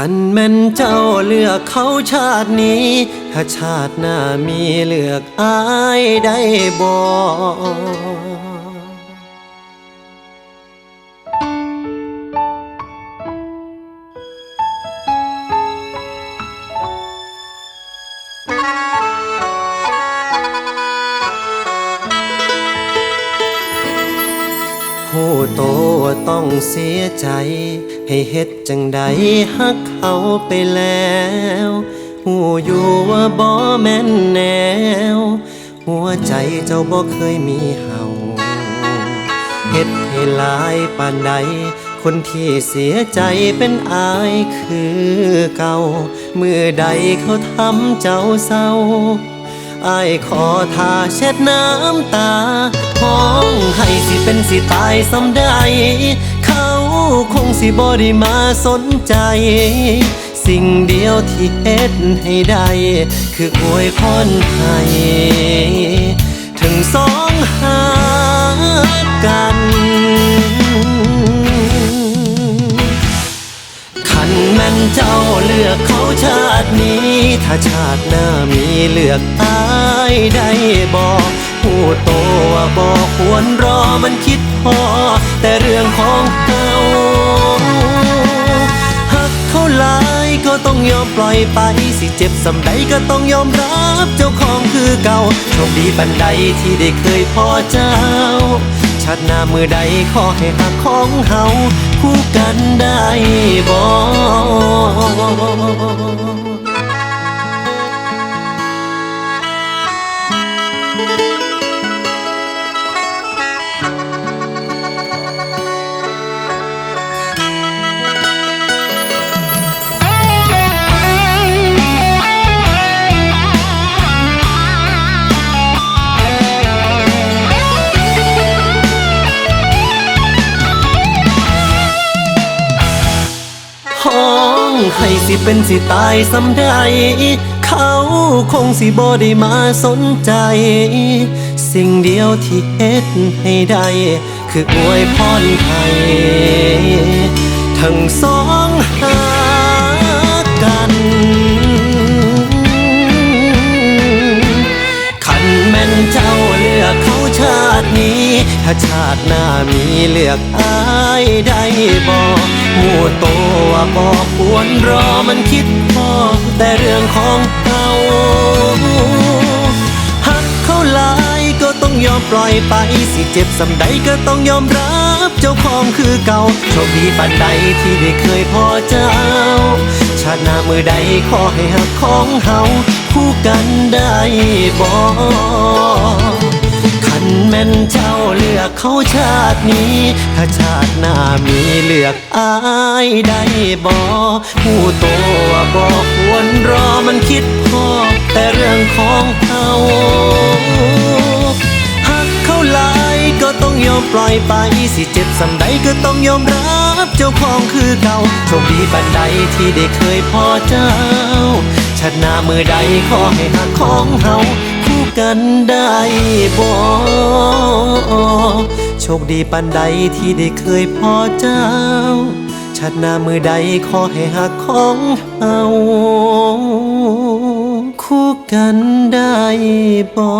ขันแม่นเจ้าเลือกเขาชาตินี้ ถ้าชาติหน้ามีเลือกอายได้บอก ผู้โตต้องเสียใจ ให้เฮ็ดจังใดหักเขาไปแล้วหูอยู่ว่าบ่แม่นแนว หัวใจเจ้าบ่เคยมีเหาเฮ็ดให้ลายปานใด คนที่เสียใจเป็นอายคือเก่า มือใดเขาทำเจ้าเศร้า อายขอทาเช็ดน้ำตา ห้องให้สิเป็นสิตายสำได้เขาคงสิบ่ได้มาสนใจ สิ่งเดียวที่เฮ็ดให้ได้ คืออวยพรให้ถึงสองหากันขันแม่นเจ้าเลือกขา ชาตินี้ ถ้าชาติหน้ามีเลือกอายได้บอกผู้โตว่าบอกควรรอมันคิดพอ แต่เรื่องของเก่าหักเขาลายก็ต้องยอมปล่อยไป สิเจ็บสำใดก็ต้องยอมรับเจ้าของคือเก่าโชคดีปันใดที่ได้เคยพอเจ้า ชาติหน้ามือใดขอให้หักของเฮาคู่กันได้บ่ห้ ให้สิเป็นสิตายสำใดเขาคงสิบ่ได้มาสนใจ สิ่งเดียวที่เฮ็ดให้ได้ คืออวยพรให้ทั้งสองหา นี้ ถ้าชาติหน้ามีเลือกอายได้บอกหูโตว่าบอกควรรอมันคิดพอแต่เรื่องของเขาหักเขาหลายก็ต้องยอมปล่อยไป สิเจ็บสำใดก็ต้องยอมรับเจ้าของคือเก่าโชคดีปานใดที่ได้เคยพอเจ้า ชาติหน้ามือใดขอให้หักของเฮาคู่กันได้บ่ขัน แม่นเจ้าเลือกเขาชาตินี้ ถ้าชาติหน้ามีเลือกอายได้บ่ผู้โตว่าบ่ควรรอมันคิดพอแต่เรื่องของเขาหักเขาหลายก็ต้องยอมปล่อยไปสิเจ็บสำใดก็ต้องยอมรับเจ้าของคือเก่าโชคดีปันใดที่ได้เคยพอเจ้าชาติหน้ามือใดขอให้หักของเฮา กันได้บ่โชคดีปันใดที่ได้เคยพอเจ้า ชาติหน้ามือใดขอให้หักของเฮาคู่กันได้บ่